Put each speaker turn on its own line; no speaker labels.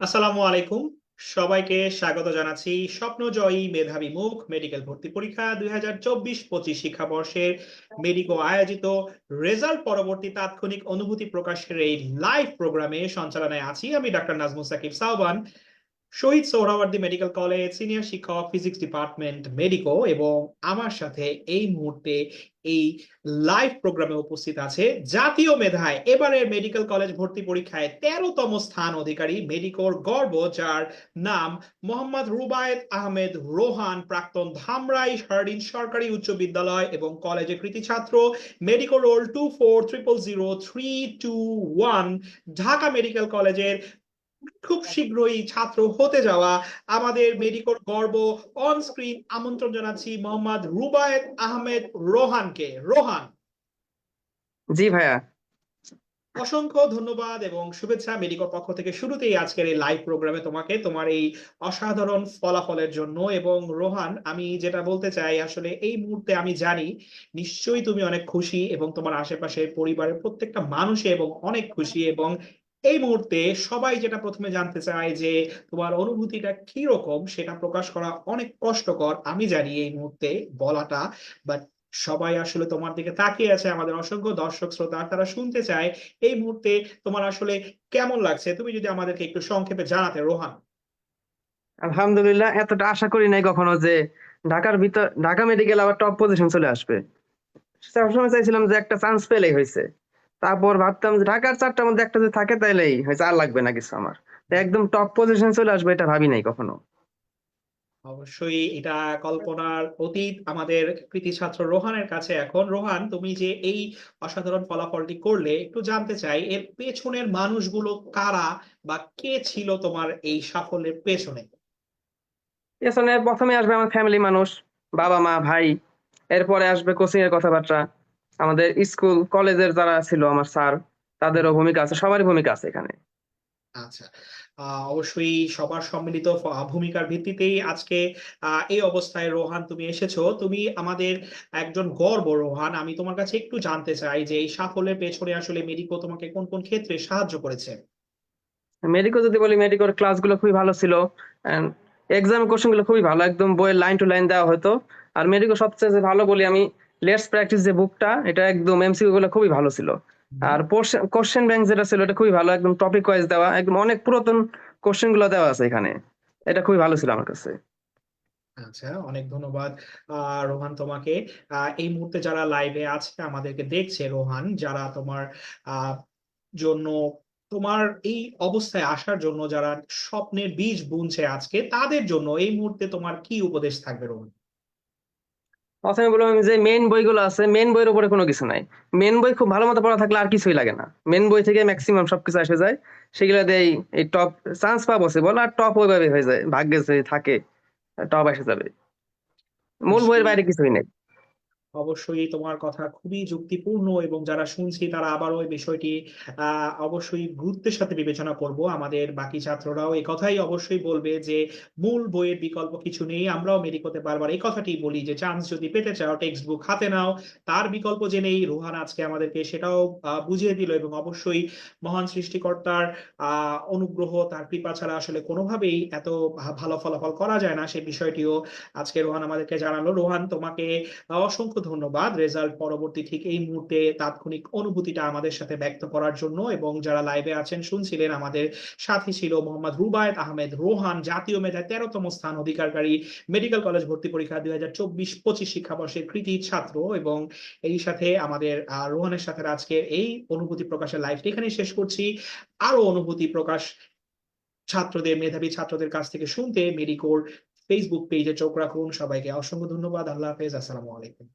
আসসালামু আলাইকুম। সবাইকে স্বাগত জানাচ্ছি স্বপ্নজয়ী মেধাবী মুখ মেডিকেল ভর্তি পরীক্ষা দুই হাজার চব্বিশ পঁচিশ শিক্ষাবর্ষের মেডিকো আয়োজিত রেজাল্ট পরবর্তী তাৎক্ষণিক অনুভূতি প্রকাশের এই লাইভ প্রোগ্রামে সঞ্চালনায় আছি আমি doctor Nazmul Sakib সাহবান Shaheed Suhrawardy medical college, senior শিক্ষক, ফিজিক্স ডিপার্টমেন্ট, মেডিকো এবং আমার সাথে এই মুহূর্তে এই লাইভ প্রোগ্রামে উপস্থিত আছে জাতীয় মেধায়। এবারের মেডিকেল কলেজ ভর্তি পরীক্ষায় তেরোতম স্থান অধিকারী মেডিকোর গর্ব, যার নাম মোহাম্মদ রুবায়েত আহমেদ রোহান। প্রাক্তন ধামরাই শারদিন সরকারি উচ্চ বিদ্যালয় এবং কলেজের কৃতি ছাত্র। Medico roll two four triple zero three two one Dhaka medical কলেজের খুব শীঘ্রই ছাত্র হতে যাওয়া আমাদের মেডিকোর গর্ব অন স্ক্রিন আমন্ত্রণ জানাচ্ছি মোহাম্মদ রুবায়েত আহমেদ রোহানকে। রোহান।
জি ভাইয়া।
অসংখ্য ধন্যবাদ এবং শুভেচ্ছা মেডিকোর পক্ষ থেকে শুরুতেই আজকের এই লাইভ প্রোগ্রামে তোমাকে তোমার এই অসাধারণ ফলাফলের জন্য। এবং রোহান আমি যেটা বলতে চাই আসলে এই মুহূর্তে আমি জানি নিশ্চয়ই তুমি অনেক খুশি এবং তোমার আশেপাশে পরিবারের প্রত্যেকটা মানুষে এবং অনেক খুশি এবং এই মুহূর্তে সবাই যেটা প্রথমে জানতে চায় যে তোমার অনুভূতিটা কি রকম সেটা প্রকাশ করা অনেক কষ্টকর। আমি জানি এই মুহূর্তে বলাটা বাট সবাই আসলে তোমার দিকে তাকিয়ে আছে, আমাদের অসংখ্য দর্শক, শ্রোতা, তারা শুনতে চায় এই মুহূর্তে তোমার আসলে কেমন লাগছে? তুমি যদি আমাদেরকে একটু সংক্ষেপে জানাতে, রোহান।
আলহামদুলিল্লাহ, এতটা আশা করি নাই কখনো যে ঢাকার ভিতর, ঢাকা মেডিকেল আবার টপ পজিশন চলে আসবে। সবসময় চাইছিলাম যে একটা চান্স পেলেই হয়েছে তারপর ভাবতাম যে ঢাকার চারটার মধ্যে একটা যদি থাকে তাইলেই হয়েছে আর লাগবে না কিছু আমার। একদম টপ পজিশন চলে আসবে এটা ভাবি নাই কখনো।
অবশ্যই এটা কল্পনার অতীত আমাদের কৃতি ছাত্র রোহানের কাছে এখন। রোহান তুমি যে এই অসাধারণ ফলাফলটি করলে একটু জানতে চাই এর পেছনের মানুষগুলো কারা বা কে ছিল তোমার এই সাফল্যের পেছনে?
পেছনে প্রথমে আসবে আমার ফ্যামিলি মানুষ বাবা মা ভাই এরপরে আসবে কোচিং এর কথাবার্তা। আমাদের স্কুল কলেজের যারা ছিল আমার স্যার তাদেরও ভূমিকা আছে সবারই ভূমিকা আছে এখানে।
আচ্ছা অবশ্যই সবার সম্মিলিত ভূমিকার ভিত্তিতেই আজকে এই অবস্থায় রোহান তুমি এসেছ। তুমি আমাদের একজন গর্ব রোহান। আমি তোমার কাছে একটু জানতে চাই যে এই সাফল্যের পেছনে আসলে মেডিকো তোমাকে কোন কোন ক্ষেত্রে সাহায্য করেছে?
মেডিকো যদি বলি মেডিকোর ক্লাসগুলো খুবই ভালো ছিল। এক্সাম কোশ্চেনগুলো খুবই ভালো একদম বইয়ের লাইন টু লাইন দেওয়া হতো। আর মেডিকো সবচেয়ে ভালো বলি আমি লেটস প্র্যাকটিস যে বুকটা এটা একদম এমসিকিউ গুলো খুবই ভালো ছিল। আর কোশ্চেন ব্যাংক যেটা ছিল এটা খুবই ভালো। একদম টপিক ওয়াইজ দেওয়া। একদম অনেক পুরাতন কোশ্চেনগুলো দেওয়া আছে এখানে। এটা খুবই ভালো ছিল আমার কাছে।
আচ্ছা অনেক ধন্যবাদ রোহান তোমাকে। এই মুহূর্তে যারা লাইভে আছে আমাদেরকে দেখছে রোহান যারা তোমার আহ, জন্য তোমার এই অবস্থায় আসার জন্য যারা স্বপ্নের বীজ বুনছে আজকে তাদের জন্য এই মুহূর্তে তোমার কি উপদেশ থাকবে রোহান?
প্রথমে বললাম যে মেন বইগুলো আছে মেন বইয়ের উপরে কোনো কিছু নাই। মেন বই খুব ভালো মতো পড়া থাকলে আর কিছুই লাগে না। মেন বই থেকে ম্যাক্সিমাম সবকিছু আসে যায়। সেগুলো দিয়ে এই টপ চান্স পাবো বল আর টপ ওইভাবে হয়ে যায়। ভাগ্যে যে থাকে টপ আসে যাবে। মূল বইয়ের বাইরে কিছুই নেই।
অবশ্যই তোমার কথা খুবই যুক্তিপূর্ণ এবং যারা শুনছি তারা আবার ওই বিষয়টি অবশ্যই গুরুত্বের সাথে বিবেচনা করব। আমাদের বাকি ছাত্ররাও এই কথাই অবশ্যই বলবে যে, মূল বইয়ের বিকল্প কিছু নেই, আমরাও মেডিকোতে বারবার এই কথাটি বলি যে চান্স যদি পেতে চাও টেক্সট বুক হাতে নাও, তার বিকল্প যে নেই, রোহান আজকে আমাদেরকে সেটাও বুঝিয়ে দিল এবং অবশ্যই মহান সৃষ্টিকর্তার অনুগ্রহ, তার কৃপা ছাড়া আসলে কোনোভাবেই এত ভালো ফলাফল করা যায় না। সেই বিষয়টিও আজকে রোহান আমাদেরকে জানালো। রোহান, তোমাকে অসংখ্য ধন্যবাদ। রেজাল্ট পরবর্তী ঠিক এই মুহূর্তে তাৎক্ষণিক অনুভূতিটা আমাদের সাথে ব্যক্ত করার জন্য এবং যারা লাইভে আছেন, শুনছিলেন আমাদের সাথে ছিল মোহাম্মদ রুবায়েত আহমেদ রোহান, জাতীয় মেধায় তেরোতম স্থান অধিকারকারী মেডিকেল কলেজ ভর্তি পরীক্ষা দুই হাজার চব্বিশ পঁচিশ শিক্ষাবর্ষের কৃতি ছাত্র এবং এই সাথে আমাদের রোহানের সাথে আজকের এই অনুভূতি প্রকাশের লাইভটি এখানে শেষ করছি। আরও অনুভূতি প্রকাশ ছাত্রদের, মেধাবী ছাত্রদের কাছ থেকে শুনতে মেডিকোর ফেসবুক পেজে চোখ রাখুন। সবাইকে অসংখ্য ধন্যবাদ। আল্লাহ হাফেজ। আসসালামু আলাইকুম।